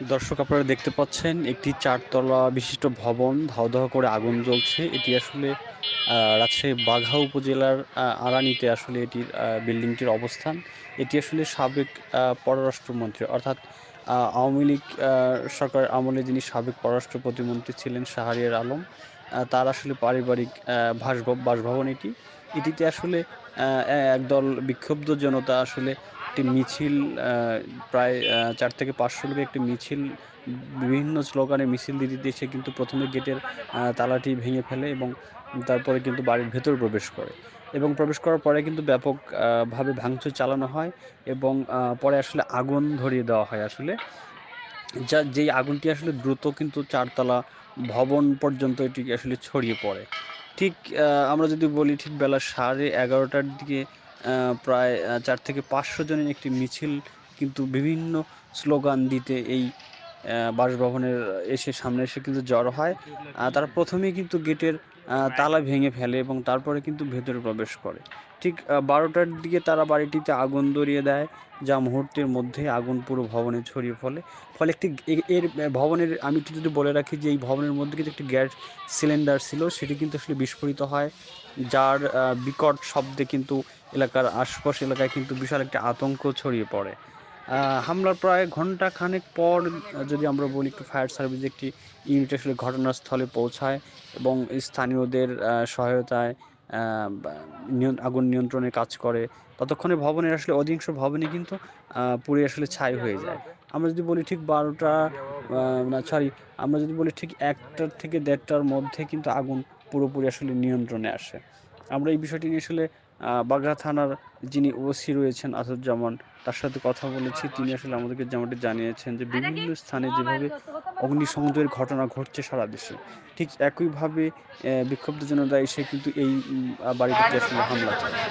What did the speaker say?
দর্শক আপনারা দেখতে পাচ্ছেন, একটি চারতলা বিশিষ্ট ভবন ধাও ধাও করে আগুন জ্বলছে। এটি আসলে রাজশাহী বাঘা উপজেলার আড়ানিতে আসলে এটির বিল্ডিংটির অবস্থান। এটি আসলে সাবেক পররাষ্ট্রমন্ত্রী অর্থাৎ আওয়ামী লীগ সরকার আমলে যিনি সাবেক পররাষ্ট্র প্রতিমন্ত্রী ছিলেন শাহরিয়ার আলম তার আসলে পারিবারিক বাসভবন এটি। এটিতে আসলে একদল বিক্ষুব্ধ জনতা আসলে একটি মিছিল প্রায় চার থেকে পাঁচশো লোকের একটি মিছিল, বিভিন্ন স্লোগানে মিছিল দিতে দিতে সে কিন্তু প্রথমে গেটের তালাটি ভেঙে ফেলে এবং তারপরে কিন্তু বাড়ির ভেতর প্রবেশ করে এবং প্রবেশ করার পরে কিন্তু ব্যাপকভাবে ভাঙচুর চালানো হয় এবং পরে আসলে আগুন ধরিয়ে দেওয়া হয় আসলে। যা, যেই আগুনটি আসলে দ্রুত কিন্তু চারতলা ভবন পর্যন্ত এটি আসলে ছড়িয়ে পড়ে। ঠিক আমরা যদি বলি ঠিক বেলা সাড়ে এগারোটার দিকে প্রায় চার থেকে পাঁচশো জনের একটি মিছিল কিন্তু বিভিন্ন স্লোগান দিতে এই বাসভবনের এসে সামনে এসে কিন্তু জড়ো হয়। তারা প্রথমেই কিন্তু গেটের তালা ভেঙে ফেলে এবং তারপরে কিন্তু ভেতরে প্রবেশ করে। ঠিক বারোটার দিকে তারা বাড়িটিতে আগুন ধরিয়ে দেয়, যা মুহূর্তের মধ্যে আগুন পুরো ভবনে ছড়িয়ে ফলে। ফলে একটি এর ভবনের, আমি একটু যদি বলে রাখি যে এই ভবনের মধ্যে কিন্তু একটি গ্যাস সিলিন্ডার ছিল, সেটি কিন্তু আসলে বিস্ফোরিত হয়, যার বিকট শব্দে কিন্তু এলাকার আশপাশ এলাকায় কিন্তু বিশাল একটি আতঙ্ক ছড়িয়ে পড়ে। হামলার প্রায় ঘণ্টা খানেক পর যদি আমরা বলি একটু ফায়ার সার্ভিস, একটি ইউনিট আসলে ঘটনাস্থলে পৌঁছায় এবং স্থানীয়দের সহায়তায় আগুন নিয়ন্ত্রণে কাজ করে। ততক্ষণে ভবনের আসলে অধিকাংশ ভবনই কিন্তু পুড়ে আসলে ছাই হয়ে যায়। আমরা যদি বলি ঠিক বারোটা না সরি আমরা যদি বলি ঠিক একটার থেকে দেড়টার মধ্যে কিন্তু আগুন পুরোপুরি আসলে নিয়ন্ত্রণে আসে। আমরা এই বিষয়টি নিয়ে আসলে বাগড়া থানার যিনি ওসি রয়েছেন আসাদুজ্জামান, তার সাথে কথা বলেছি। তিনি আসলে আমাদেরকে যেমনটি জানিয়েছেন যে, বিভিন্ন স্থানে যেভাবে অগ্নিসংযোগের ঘটনা ঘটছে সারা দেশে, ঠিক একইভাবে বিক্ষুব্ধ জনতা এসে কিন্তু এই বাড়িটিতে আসলে হামলা চালায়।